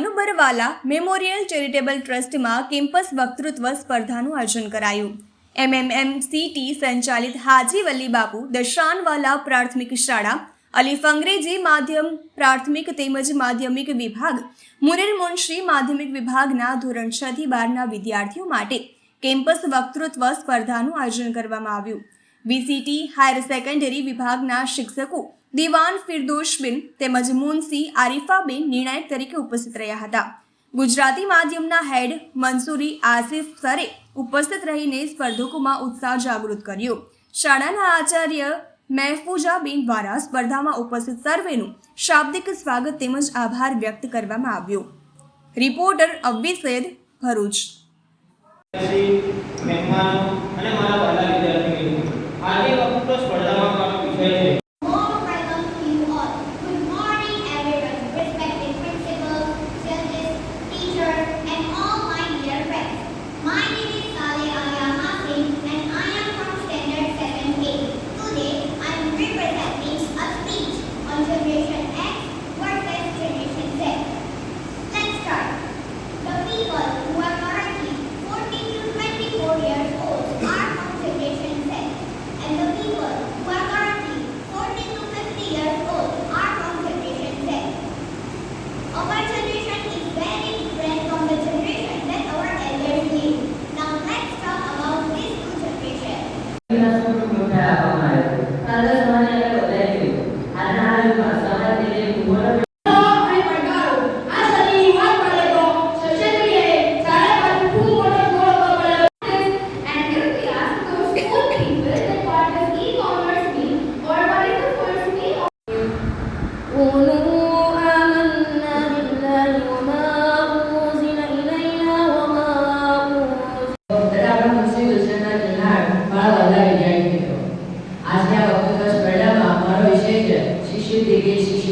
Manubarwala memorial charitable ટ્રસ્ટમાં campus વક્તૃત્વ સ્પર્ધાનું આયોજન કરાયું. એમએમએમસીટી સંચાલિત હાજી વલ્લી બાપુ દશાનવાલા પ્રાથમિક શાળા, અલીફ અંગ્રેજી માધ્યમ પ્રાથમિક તેમજ માધ્યમિક વિભાગ મુરેર મુનશી માધ્યમિક વિભાગના ધોરણ છ થી બારના વિદ્યાર્થીઓ માટે કેમ્પસ વક્તૃત્વ સ્પર્ધાનું આયોજન કરવામાં આવ્યું. વીસીટી હાયર સેકન્ડરી વિભાગના શિક્ષકો દિવાન ફિરદોશબેન તેમજ મુનસી આરિફાબેન નિર્ણાયક તરીકે ઉપસ્થિત રહ્યા હતા. ગુજરાતી માધ્યમના હેડ મંસૂરી આસિફ સરે ઉપસ્થિત રહીને સ્પર્ધકોમાં ઉત્સાહ જાગૃત કર્યો. શાળાના આચાર્ય મહેફુજાબેન દ્વારા સ્પર્ધામાં ઉપસ્થિત સર્વેનું શાબ્દિક સ્વાગત તેમજ આભાર વ્યક્ત કરવામાં આવ્યો. રિપોર્ટર અબ્બી સૈદ ભરૂચ. મહેમાનો deveria exigir